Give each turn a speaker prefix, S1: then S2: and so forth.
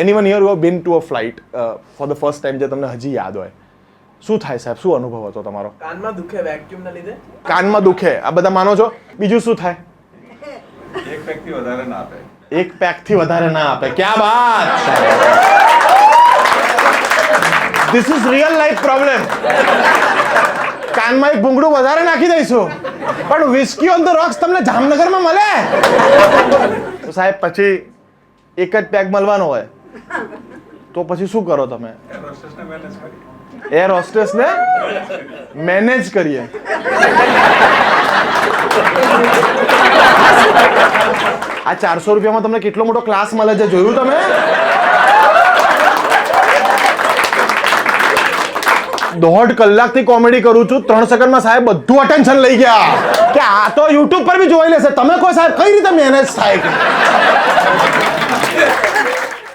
S1: Any one year you been to a flight for the first time જે તમને હજી યાદ હોય શું થાય સાહેબ? શું અનુભવ હતો તમારો?
S2: કાનમાં દુખે વેક્યુમ ના લીધે?
S1: કાનમાં દુખે. આ બધા માનો છો? બીજું શું થાય?
S3: એક પેકથી વધારે ના આપે
S1: એક પેકથી વધારે ના આપે. ક્યાં વાત this is real life problem કાનમાં એક ભૂંગળું વધારે નાખી દઈશું. પણ વિસ્કી ઓન ધ રોક્સ તમને જામનગરમાં મળે? સાહેબ પછી એક જ પેક મળવાનો હોય. તો પછી શું કરો તમે?
S3: એર હોસ્ટેસને મેનેજ
S1: કરીએ. આ ચારસો રૂપિયામાં તમને કેટલો મોટો ક્લાસ મળે છે જોયું તમે? દોઢ કલાકથી કોમેડી કરું છું ત્રણ સેકન્ડમાં સાહેબ બધું અટેન્શન લઈ ગયા. કે આ તો યુટ્યુબ પર બી જોઈ લેશે. તમે કોઈ સાહેબ કઈ રીતે મેનેજ થાય?